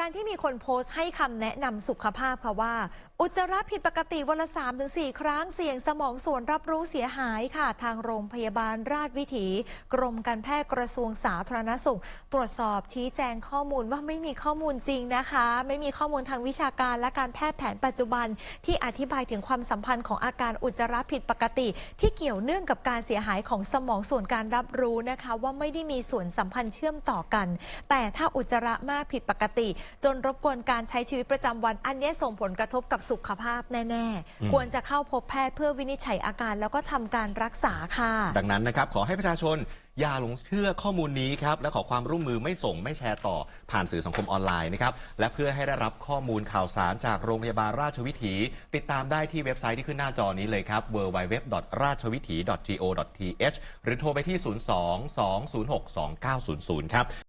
การที่มีคนโพสต์ให้คำแนะนำสุขภาพค่ะว่า อุจจาระผิดปกติวันละ 3-4 ครั้งเสี่ยงสมองส่วนรับรู้เสียหายค่ะ ทางโรงพยาบาลราชวิถี กรมการแพทย์กระทรวงสาธารณสุข ตรวจสอบชี้แจงข้อมูลว่าไม่มีข้อมูลจริงนะคะ ไม่มีข้อมูลทางวิชาการและการแพทย์แผนปัจจุบัน ที่อธิบายถึงความสัมพันธ์ของอาการอุจจาระผิดปกติ ที่เกี่ยวเนื่องกับการเสียหายของสมองส่วนการรับรู้นะคะ ว่าไม่ได้มีส่วนสัมพันธ์เชื่อมต่อกัน แต่ถ้าอุจจาระมากผิดปกติจนรบกวนการใช้ชีวิตประจำวัน อันนี้ส่งผลกระทบกับสุขภาพแน่อืมๆควรจะเข้าพบแพทย์เพื่อวินิจฉัยอาการ แล้วก็ทำการรักษาค่ะ ดังนั้นนะครับ ขอให้ประชาชนอย่าหลงเชื่อข้อมูลนี้ครับ และขอความร่วมมือไม่ส่งไม่แชร์ต่อผ่านสื่อสังคมออนไลน์นะครับ และเพื่อให้ได้รับข้อมูลข่าวสารจากโรงพยาบาลราชวิถี ติดตามได้ที่เว็บไซต์ที่ขึ้นหน้าจอนี้เลยครับ www.rachawithi.go.th หรือโทรไปที่ 02 206 2900 ครับ